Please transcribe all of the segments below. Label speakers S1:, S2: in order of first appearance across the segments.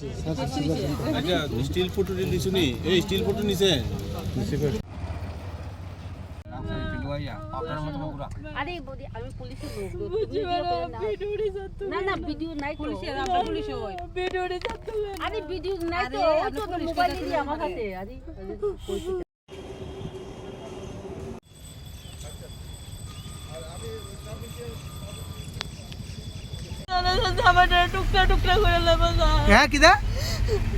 S1: আচ্ছা still photo নিছু নি এই স্টিল ফটো নিছে?
S2: আরে বৌদি আমি না। না ভিডিও নাই
S3: আমরা পুলিশ হই
S2: আরে ভিডিও নাই তো ওই তো মোবাইল দিয়ে আমার কাছে আরে। কইছি
S4: জামাটা টুকরা টুকরা করে নেব স্যার
S5: হ্যাঁ কিদা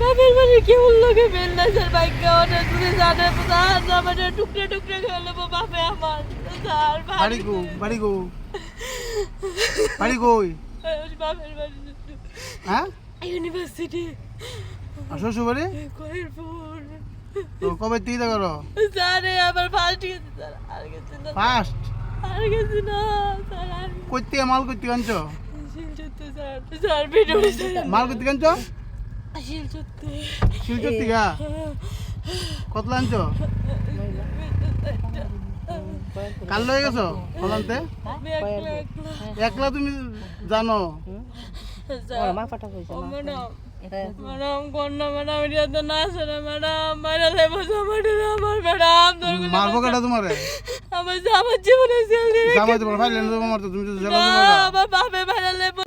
S4: বাপের বাড়ি কেমন লোকে বেল না স্যার বাইক অনেক দূরে জানে স্যার জামাটা টুকরা টুকরা করে নেব বাপে আমার। স্যার
S5: বাড়ি গো বাড়ি গো। বাড়ি কই?
S4: বাপের বাড়ি
S5: হ্যাঁ?
S4: ইউনিভার্সিটি।
S5: আর শ্বশুর বাড়ি
S4: কয়েরপুর
S5: তো কবে তুই করো?
S4: স্যার এই আমার ফার্স্ট গেছে স্যার আর গেছে না।
S5: ফার্স্ট
S4: আর গেছে না স্যার
S5: কইতে মাল কইতে কাঞ্চ মাল কইতে কাঞ্চ শিলচর থেকে কত লাঞ্চ কাল লয়ে গেছো কলান্তে
S4: একলা
S5: তুমি জানো। মারবো কেটা তোমারে?
S4: আমার জীবনে আমার বাপে লেবো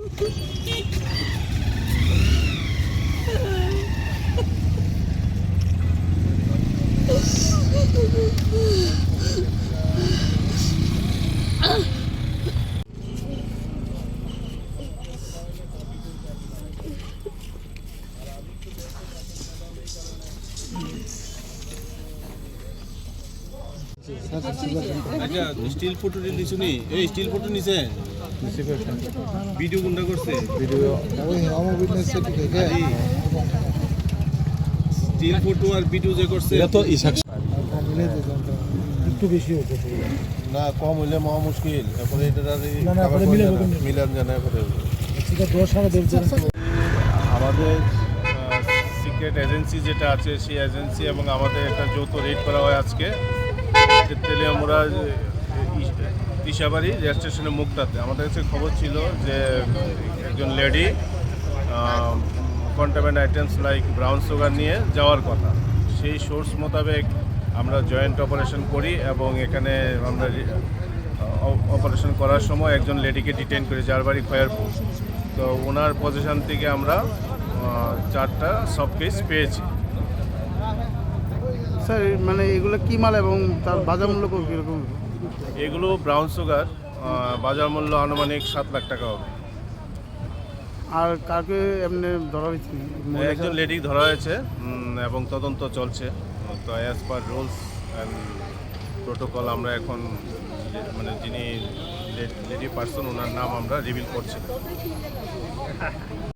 S1: আচ্ছা স্টিল ফটো নিছু নি এই স্টিল ফটো নিছে? ভিডিও কোনটা করছে? ভিডিও। স্টিল ফটো আর ভিডিও যে করছে।
S6: তো ইসাক
S7: না কম হইলে মহা মুশকিল। এখন এটা? মিলান জানা পরে আমাদের সিক্রেট এজেন্সি যেটা আছে সেই এজেন্সি এবং আমাদের একটা যৌথ রেড করা হয় আজকে। তেলিয়ামুড়া দিশাবাড়ি রেল স্টেশনের মুখটাতে। আমাদের কাছে খবর ছিল যে একজন lady containment items like brown sugar নিয়ে যাওয়ার কথা। সেই সোর্স মোতাবেক আমরা জয়েন্ট অপারেশন করি এবং এখানে আমরা অপারেশন করার সময় একজন লেডিকে ডিটেন করি, যার বাড়ি খয়ারপুর। তো ওনার পজিশন থেকে আমরা চারটা সব কেস পেয়েছি।
S5: স্যার মানে এগুলো কী মাল এবং তার বাজার মূল্য কীরকম?
S7: এগুলো ব্রাউন সুগার বাজার মূল্য আনুমানিক সাত লাখ টাকা হবে।
S5: আর কাকে এমনি ধরা হয়েছে
S7: একজন লেডি ধরা হয়েছে এবং তদন্ত চলছে। তো as per rules and protocol আমরা এখন মানে যিনি লেডি পার্সন ওনার নাম আমরা রিভিল করছি।